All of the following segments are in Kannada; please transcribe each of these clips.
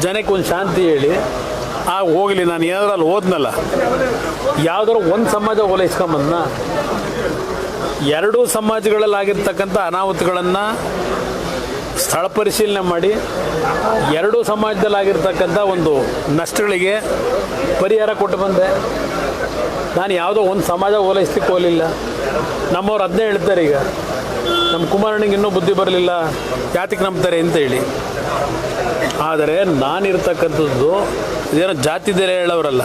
ಜನಕ್ಕೆ ಒಂದು ಶಾಂತಿ ಹೇಳಿ, ಆ, ಹೋಗಲಿ, ನಾನು ಏನಾದ್ರಲ್ಲಿ ಓದ್ನಲ್ಲ ಯಾವುದಾದ್ರು ಒಂದು ಸಮಾಜ ಓಲೈಸ್ಕೊಂಬಂದ್ನ, ಎರಡೂ ಸಮಾಜಗಳಲ್ಲಾಗಿರ್ತಕ್ಕಂಥ ಅನಾಹುತಗಳನ್ನು ಸ್ಥಳ ಪರಿಶೀಲನೆ ಮಾಡಿ, ಎರಡೂ ಸಮಾಜದಲ್ಲಾಗಿರ್ತಕ್ಕಂಥ ಒಂದು ನಷ್ಟಗಳಿಗೆ ಪರಿಹಾರ ಕೊಟ್ಟು ಬಂದೆ. ನಾನು ಯಾವುದೋ ಒಂದು ಸಮಾಜ ಓಲೈಸ್ಲಿಕ್ಕೆ ಹೋಗಲಿಲ್ಲ. ನಮ್ಮವ್ರು ಅದನ್ನೇ ಹೇಳ್ತಾರೆ ಈಗ, ನಮ್ಮ ಕುಮಾರಣ್ಣಿಗೆ ಇನ್ನೂ ಬುದ್ಧಿ ಬರಲಿಲ್ಲ ಜಾತಿಗೆ ನಂಬ್ತಾರೆ ಅಂತ ಹೇಳಿ. ಆದರೆ ನಾನಿರ್ತಕ್ಕಂಥದ್ದು ಇದೇನೋ ಜಾತಿ ಬೇರೆ ಹೇಳೋರಲ್ಲ.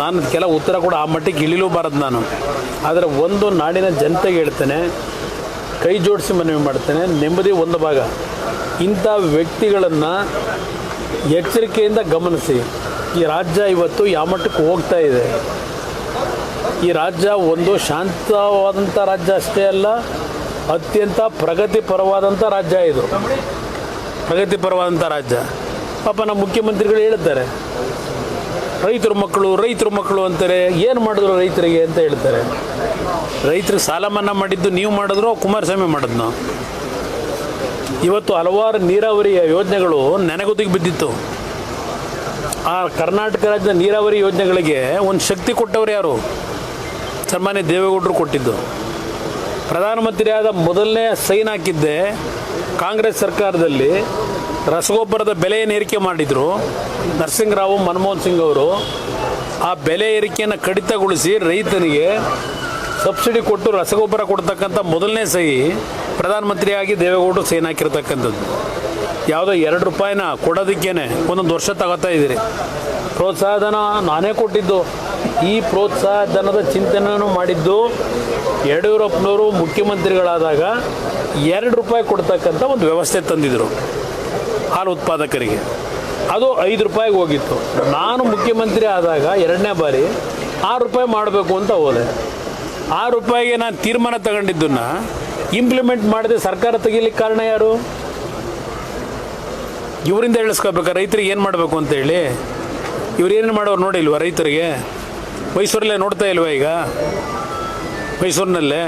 ನಾನು ಕೆಲ ಉತ್ತರ ಕೂಡ ಆ ಮಟ್ಟಿಗೆ ಇಳಿಲೂಬಾರದು ನಾನು. ಆದರೆ ಒಂದು ನಾಡಿನ ಜನತೆಗೆ ಹೇಳ್ತೇನೆ, ಕೈ ಜೋಡಿಸಿ ಮನವಿ ಮಾಡ್ತೇನೆ, ನೆಮ್ಮದಿ ಒಂದು ಭಾಗ. ಇಂಥ ವ್ಯಕ್ತಿಗಳನ್ನು ಎಚ್ಚರಿಕೆಯಿಂದ ಗಮನಿಸಿ. ಈ ರಾಜ್ಯ ಇವತ್ತು ಯಾವ ಮಟ್ಟಕ್ಕೆ ಹೋಗ್ತಾ ಇದೆ? ಈ ರಾಜ್ಯ ಒಂದು ಶಾಂತವಾದಂಥ ರಾಜ್ಯ ಅಷ್ಟೇ ಅಲ್ಲ, ಅತ್ಯಂತ ಪ್ರಗತಿಪರವಾದಂಥ ರಾಜ್ಯ ಇದು. ಪ್ರಗತಿಪರವಾದಂಥ ರಾಜ್ಯ. ಪಾಪ ನಮ್ಮ ಮುಖ್ಯಮಂತ್ರಿಗಳು ಹೇಳ್ತಾರೆ. ರೈತರ ಮಕ್ಕಳು ರೈತರ ಮಕ್ಕಳು ಅಂತಾರೆ, ಏನು ಮಾಡಿದ್ರು ರೈತರಿಗೆ ಅಂತ ಹೇಳ್ತಾರೆ. ರೈತರು ಸಾಲ ಮನ್ನಾ ಮಾಡಿದ್ದು ನೀವು ಮಾಡಿದ್ರು ಕುಮಾರಸ್ವಾಮಿ ಮಾಡಿದ್ನು? ಇವತ್ತು ಹಲವಾರು ನೀರಾವರಿ ಯೋಜನೆಗಳು ನೆನೆಗುದಿಗೆ ಬಿದ್ದಿತ್ತು. ಆ ಕರ್ನಾಟಕ ರಾಜ್ಯದ ನೀರಾವರಿ ಯೋಜನೆಗಳಿಗೆ ಒಂದು ಶಕ್ತಿ ಕೊಟ್ಟವ್ರು ಯಾರು? ಸನ್ಮಾನ್ಯ ದೇವೇಗೌಡರು ಕೊಟ್ಟಿದ್ದು. ಪ್ರಧಾನಮಂತ್ರಿಯಾದ ಮೊದಲನೇ ಸೈನ್ ಹಾಕಿದ್ದೆ ಕಾಂಗ್ರೆಸ್ ಸರ್ಕಾರದಲ್ಲಿ. ರಸಗೊಬ್ಬರದ ಬೆಲೆ ಏರಿಕೆ ಮಾಡಿದರು? ನರಸಿಂಗರಾವ್ ಮನಮೋಹನ್ ಸಿಂಗ್ ಅವರು ಆ ಬೆಲೆ ಏರಿಕೆಯನ್ನು ಕಡಿತಗೊಳಿಸಿ ರೈತನಿಗೆ ಸಬ್ಸಿಡಿ ಕೊಟ್ಟು ರಸಗೊಬ್ಬರ ಕೊಡ್ತಕ್ಕಂಥ ಮೊದಲನೇ ಸಹಿ ಪ್ರಧಾನಮಂತ್ರಿಯಾಗಿ ದೇವೇಗೌಡರು ಸೈನ್ ಹಾಕಿರ್ತಕ್ಕಂಥದ್ದು. ಯಾವುದೋ ಎರಡು ರೂಪಾಯಿನ ಕೊಡೋದಕ್ಕೇನೆ ಒಂದೊಂದು ವರ್ಷ ತಗೋತಾ ಇದ್ದೀರಿ. ಪ್ರೋತ್ಸಾಹಧನ ನಾನೇ ಕೊಟ್ಟಿದ್ದು. ಈ ಪ್ರೋತ್ಸಾಹ ಧನದ ಚಿಂತನೆಯನ್ನು ಮಾಡಿದ್ದು ಯಡಿಯೂರಪ್ಪನವರು ಮುಖ್ಯಮಂತ್ರಿಗಳಾದಾಗ ಎರಡು ರೂಪಾಯಿ ಕೊಡ್ತಕ್ಕಂಥ ಒಂದು ವ್ಯವಸ್ಥೆ ತಂದಿದ್ದರು ಹಾಲು ಉತ್ಪಾದಕರಿಗೆ. ಅದು ಐದು ರೂಪಾಯಿಗೆ ಹೋಗಿತ್ತು. ನಾನು ಮುಖ್ಯಮಂತ್ರಿ ಆದಾಗ ಎರಡನೇ ಬಾರಿ ಆರು ರೂಪಾಯಿ ಮಾಡಬೇಕು ಅಂತ ಹೋದೆ. ಆರು ರೂಪಾಯಿಗೆ ನಾನು ತೀರ್ಮಾನ ತಗೊಂಡಿದ್ದನ್ನು ಇಂಪ್ಲಿಮೆಂಟ್ ಮಾಡದೆ ಸರ್ಕಾರ ತೆಗಿಲಿಕ್ಕೆ ಕಾರಣ ಯಾರು? ಇವರಿಂದ ಹೇಳಿಸ್ಕೋಬೇಕಾ ರೈತರಿಗೆ ಏನು ಮಾಡಬೇಕು ಅಂತ ಹೇಳಿ, ಇವ್ರು ಏನು ಮಾಡೋರು ನೋಡಿಲ್ವ ರೈತರಿಗೆ? ಮೈಸೂರಲ್ಲೇ ನೋಡ್ತಾ ಇಲ್ವಾ ಈಗ? ಮೈಸೂರಿನಲ್ಲೇ?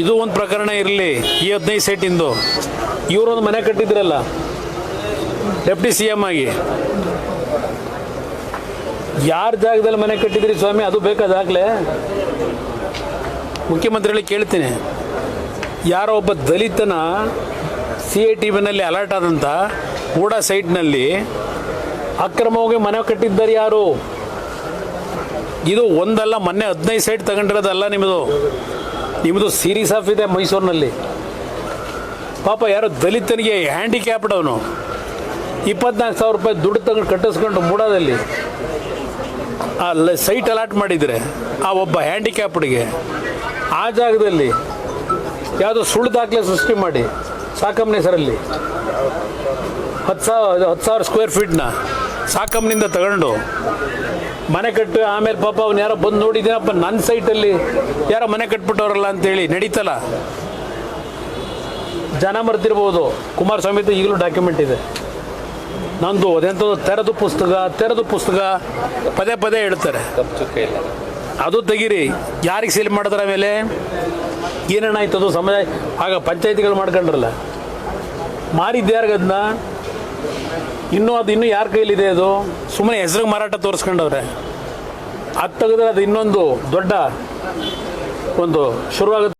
ಇದು ಒಂದು ಪ್ರಕರಣ ಇರಲಿ, ಈ ಹದಿನೈದು ಸೆಟ್ಟಿಂದು. ಇವರೊಂದು ಮನೆ ಕಟ್ಟಿದ್ರಲ್ಲ ಡೆಪ್ಟಿ ಸಿ ಎಂ ಆಗಿ. ಯಾರ ಜಾಗದಲ್ಲಿ ಮನೆ ಕಟ್ಟಿದ್ರಿ ಸ್ವಾಮಿ? ಅದು ಬೇಕಾದಾಗಲೇ. ಮುಖ್ಯಮಂತ್ರಿಗಳಿಗೆ ಕೇಳ್ತೀನಿ. ಯಾರೋ ಒಬ್ಬ ದಲಿತನ ಸಿ ಐ ಟಿ ವಿನಲ್ಲಿ ಅಲರ್ಟ್ ಆದಂಥ ಕೂಡ ಸೈಟ್ನಲ್ಲಿ ಅಕ್ರಮವಾಗಿ ಮನೆ ಕಟ್ಟಿದ್ದಾರೆ ಯಾರು? ಇದು ಒಂದಲ್ಲ, ಮೊನ್ನೆ ಹದಿನೈದು ಸೈಟ್ ತಗೊಂಡಿರೋದಲ್ಲ ನಿಮ್ಮದು ನಿಮ್ಮದು ಸೀರೀಸ್ ಆಫ್ ಇದೆ ಮೈಸೂರಿನಲ್ಲಿ. ಪಾಪ ಯಾರೋ ದಲಿತನಿಗೆ ಹ್ಯಾಂಡಿಕ್ಯಾಪ್ಡ್ ಅವನು. ಇಪ್ಪತ್ನಾಲ್ಕು ಸಾವಿರ ರೂಪಾಯಿ ದುಡ್ಡು ತಗೊಂಡು ಕಟ್ಟಿಸ್ಕೊಂಡು ಮೂಡದಲ್ಲಿ ಆ ಸೈಟ್ ಅಲಾಟ್ ಮಾಡಿದರೆ ಆ ಒಬ್ಬ ಹ್ಯಾಂಡಿಕ್ಯಾಪ್ಡ್ಗೆ ಆ ಜಾಗದಲ್ಲಿ ಯಾವುದೋ ಸುಳ್ಳು ದಾಖಲೆ ಸೃಷ್ಟಿ ಮಾಡಿ ಸಾಕಮ್ಮನ ಹೆಸರಲ್ಲಿ ಹತ್ತು ಸಾವಿರ ಹತ್ತು ಸಾವಿರ ಸ್ಕ್ವೇರ್ ಫೀಟ್ನ ಸಾಕಮ್ಮನಿಂದ ತಗೊಂಡು ಮನೆ ಕಟ್ಟು ಆಮೇಲೆ ಪಾಪ ಅವ್ನು ಯಾರೋ ಬಂದು ನೋಡಿದ್ದೀನಪ್ಪ ನನ್ನ ಸೈಟಲ್ಲಿ ಯಾರೋ ಮನೆ ಕಟ್ಬಿಟ್ಟವ್ರಲ್ಲ ಅಂತೇಳಿ ನಡೀತಲ್ಲ. ಜನ ಮರ್ತಿರ್ಬೋದು ಕುಮಾರಸ್ವಾಮಿದು ಈಗಲೂ ಡಾಕ್ಯುಮೆಂಟ್ ಇದೆ. ನಂದು ಅದೆಂಥದ್ದು ತೆರೆದು ಪುಸ್ತಕ ತೆರೆದು ಪುಸ್ತಕ ಪದೇ ಪದೇ ಹೇಳ್ತಾರೆ. ಅದು ತೆಗೀರಿ. ಯಾರಿಗೆ ಸೇಲ್ ಮಾಡಿದ್ರ ಮೇಲೆ? ಅದು ಸಮಯ? ಆಗ ಪಂಚಾಯತಿಗಳು ಮಾಡ್ಕೊಂಡ್ರಲ್ಲ. ಮಾರಿದ್ಯಾರ್ಗದನ್ನ ಇನ್ನೂ ಅದು ಇನ್ನೂ ಯಾರ ಕೈಲಿದೆ ಅದು? ಸುಮ್ಮನೆ ಹೆಸರಿಗೆ ಮಾರಾಟ ತೋರಿಸ್ಕೊಂಡವ್ರೆ. ಅದು ತೆಗೆದ್ರೆ ಅದು ಇನ್ನೊಂದು ದೊಡ್ಡ ಒಂದು ಶುರುವಾಗುತ್ತೆ